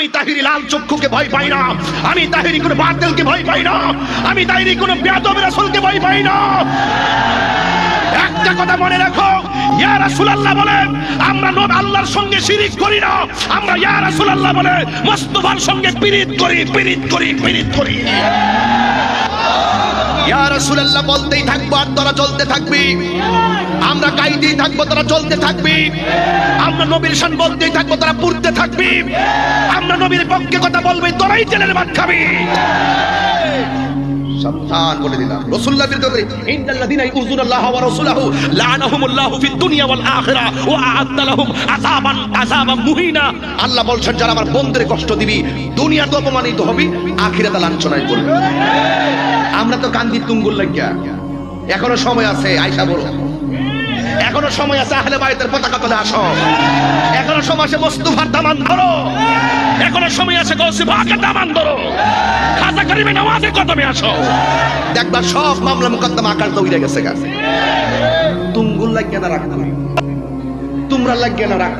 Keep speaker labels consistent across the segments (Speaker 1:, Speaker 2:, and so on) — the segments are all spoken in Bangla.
Speaker 1: আমি তাহিরি লাল চক্ষুকে ভয় পাই না। আমি তাহিরি কোনো বাতিলকে ভয় পাই না। আমি তাহিরি কোনো বেয়াদব রাসূলকে ভয় পাই না। একটা কথা মনে রাখো, ইয়া রাসূলুল্লাহ বলেন, আমরা নব আল্লাহর সঙ্গে শিরিক করি না। আমরা ইয়া রাসূলুল্লাহ বলে, মুস্তাফার সঙ্গে পিরিত করি পিরিত করি পিরিত করি। ইয়া রাসূলুল্লাহ, বলতেই থাকব আর তোরা চলতে থাকবি। আমরা গাইতেই থাকব, তোরা চলতে থাকবি। আমরা নবীর শান বলতেই থাকব, তোরা পড়তে থাকবি। আমরা নবীর পক্ষে কথা বলবি, তোরাই জেলের ভাত খাবি। সাবধান বলে দিলাম। রাসূলুল্লাহ বিরুদ্ধে ইন্নাল্লাযীনা ইউযুনাল্লাহ ওয়া রাসূলাহু লা'নাহুমুল্লাহু ফিদ দুনিয়া ওয়াল আখিরা ওয়া আ'আদ্দা লাহুম আযাবান আযাবান মুহিনা। আল্লাহ বলছেন, যারা আমার বন্ধুরে কষ্ট দিবি, দুনিয়াতে অপমানিত হবি, আখিরাতে লাঞ্ছনায় পড়বি। আমরা তো কান্দি তুঙ্গুল লাগিয়া। এখনও সময় আছে আয়সা বলো। এখনও সময় আছে, আহলে বাইতের পতাকা তলে আসো। এখনও সময় আছে মুস্তাফার দামান ধরো। এখনও সময় আছে গৌসি ভাগের দামান ধরো। খাজা করিমে নামাজে কদমে আসো। দেখবা সব মামলা মুকদ্দমা আকার দৌড়ে গেছে গা। তুঙ্গুল লাগিয়া না রাখ করি তোমরা লাগিয়া না রাখ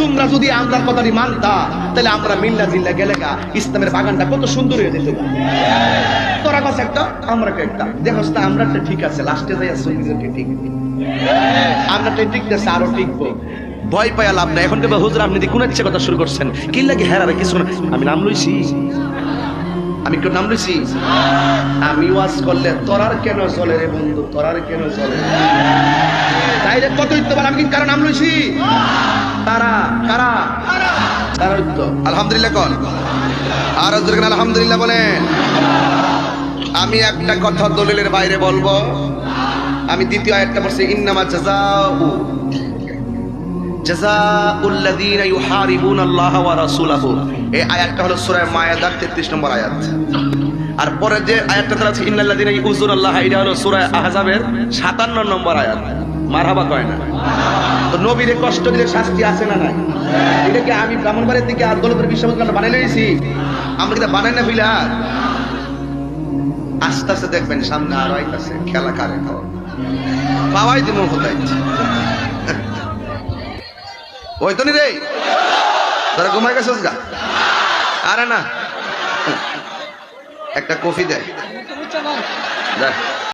Speaker 1: তোমরা যদি আমরার কথাটি মানতা, তাহলে আমরা মিল্লা জিল্লা গেলে গা, ইসলামের বাগানটা কত সুন্দর হয়ে যেত। তোরা কাছে একটা, আমরা একটা দেখোস আমরা একটা ঠিক আছে লাস্টে যাই আসলে ঠিক। আমরা তো টিকতেছে আরও টিকবো। ভয় পায়া লাভ নাই। এখন কেবল হুজুর আপনি কোন ইচ্ছে কথা শুরু করছেন, কি লাগে হ্যাঁ রে কিছু আমি নাম লইছি। আমি কেউ নাম লইছি? আমি ওয়াজ করলে তোরার কেন চলে রে বন্ধু? তোরার কেন চলে তাইলে কত পারে আমি কি কারণ নাম লইছি? তারা, কারা? তারা হইতো আলহামদুলিল্লাহ কল আর আলহামদুলিল্লাহ বলেন? আমি একটা কথা দলিলের বাইরে বলব। আমি দ্বিতীয় আয়াতটা পড়ছি, ইন্নামা জাযাউ জাযাউল্লাযীনা ইউহারিবুনা আল্লাহ ওয়া রাসূলাহু। এই আয়াতটা হলো সূরা মায়াদার 33 নম্বর আয়াত। আর পরে যে আয়াতটা তারা আছে, ইন্নাল্লাযীনা ইউযুনা আল্লাহ এটা হলো সূরা আহজাবের 57 নম্বর আয়াত। মারহাবা কয় না? তো কষ্ট দিলে শাস্তি আছে না নাই? এটা কি আমি ব্রাহ্মণবাড়ির দিকে আর দলতের বিশ্ববিদ্যালয় বানাই আমরা বানাই না ফিলা আস্তে আস্তে দেখবেন সামনে আরও আইতাছে, খেলা কারে খাওয়া। পাওয়াই দিব কোথায় ওই তো নি রে। তোরা ঘুমাই গেছিস গা? আরে না। একটা কফি দেয়